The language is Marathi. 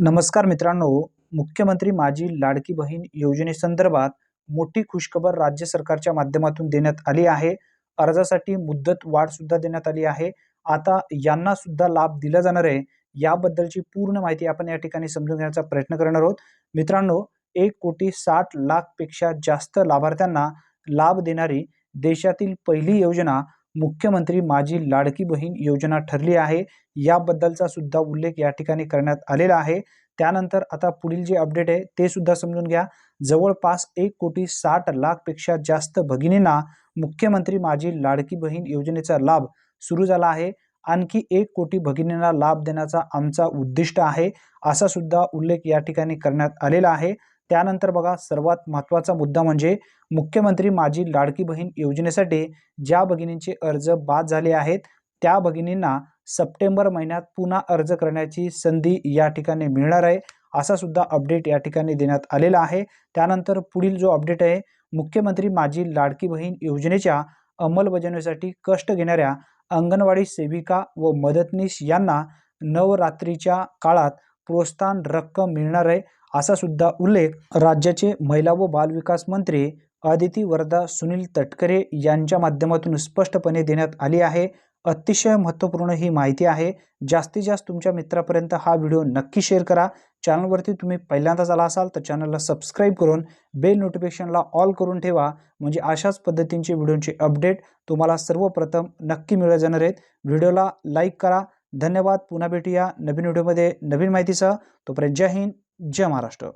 नमस्कार मित्रांनो मुख्यमंत्री माझी लाडकी बहीण योजनेसंदर्भात मोठी खुशखबर राज्य सरकारच्या माध्यमातून देण्यात आली आहे. अर्जासाठी मुदत वाढ सुद्धा देण्यात आली आहे. आता यांना सुद्धा लाभ दिला जाणार आहे याबद्दलची पूर्ण माहिती आपण या ठिकाणी समजून घेण्याचा प्रयत्न करणार आहोत. मित्रांनो एक कोटी साठ लाखपेक्षा जास्त लाभार्थ्यांना लाभ देणारी देशातील पहिली योजना मुख्यमंत्री माझी लाडकी बहीण योजना ठरली आहे. याबद्दलचा सुद्धा उल्लेख या ठिकाणी करण्यात आलेला आहे. त्यानंतर आता पुढील जे अपडेट आहे ते सुद्धा समजून घ्या. जवळपास एक कोटी साठ लाखपेक्षा जास्त भगिनींना मुख्यमंत्री माझी लाडकी बहीण योजनेचा लाभ सुरू झाला आहे. आणखी एक कोटी भगिनींना लाभ देण्याचा आमचा उद्दिष्ट आहे असा सुद्धा उल्लेख या ठिकाणी करण्यात आलेला आहे. त्यानंतर बघा सर्वात महत्त्वाचा मुद्दा म्हणजे मुख्यमंत्री माझी लाडकी बहीण योजनेसाठी ज्या भगिनींचे अर्ज बाद झाले आहेत त्या भगिनींना सप्टेंबर महिन्यात पुन्हा अर्ज करण्याची संधी या ठिकाणी मिळणार आहे असा सुद्धा अपडेट या ठिकाणी देण्यात आलेला आहे. त्यानंतर पुढील जो अपडेट आहे मुख्यमंत्री माझी लाडकी बहीण योजनेच्या अंमलबजावणीसाठी कष्ट घेणाऱ्या अंगणवाडी सेविका व मदतनीस यांना नवरात्रीच्या काळात प्रोत्साहन रक्कम मिळणार आहे. असा सुद्धा उल्लेख राज्याचे महिला व बालविकास मंत्री अदिती वरदा सुनील तटकरे यांच्या माध्यमातून स्पष्टपणे देण्यात आली आहे. अतिशय महत्त्वपूर्ण ही माहिती आहे. जास्तीत जास्त तुमच्या मित्रापर्यंत हा व्हिडिओ नक्की शेअर करा. चॅनलवरती तुम्ही पहिल्यांदाच आला असाल तर चॅनलला सबस्क्राईब करून बेल नोटिफिकेशनला ऑल करून ठेवा. म्हणजे अशाच पद्धतींचे व्हिडिओचे अपडेट तुम्हाला सर्वप्रथम नक्की मिळत जाणार आहेत. व्हिडिओला लाईक करा. धन्यवाद. पुन्हा भेटूया नवीन व्हिडिओमध्ये नवीन माहितीसह. तोपर्यंत जय हिंद. जय महाराष्ट्र.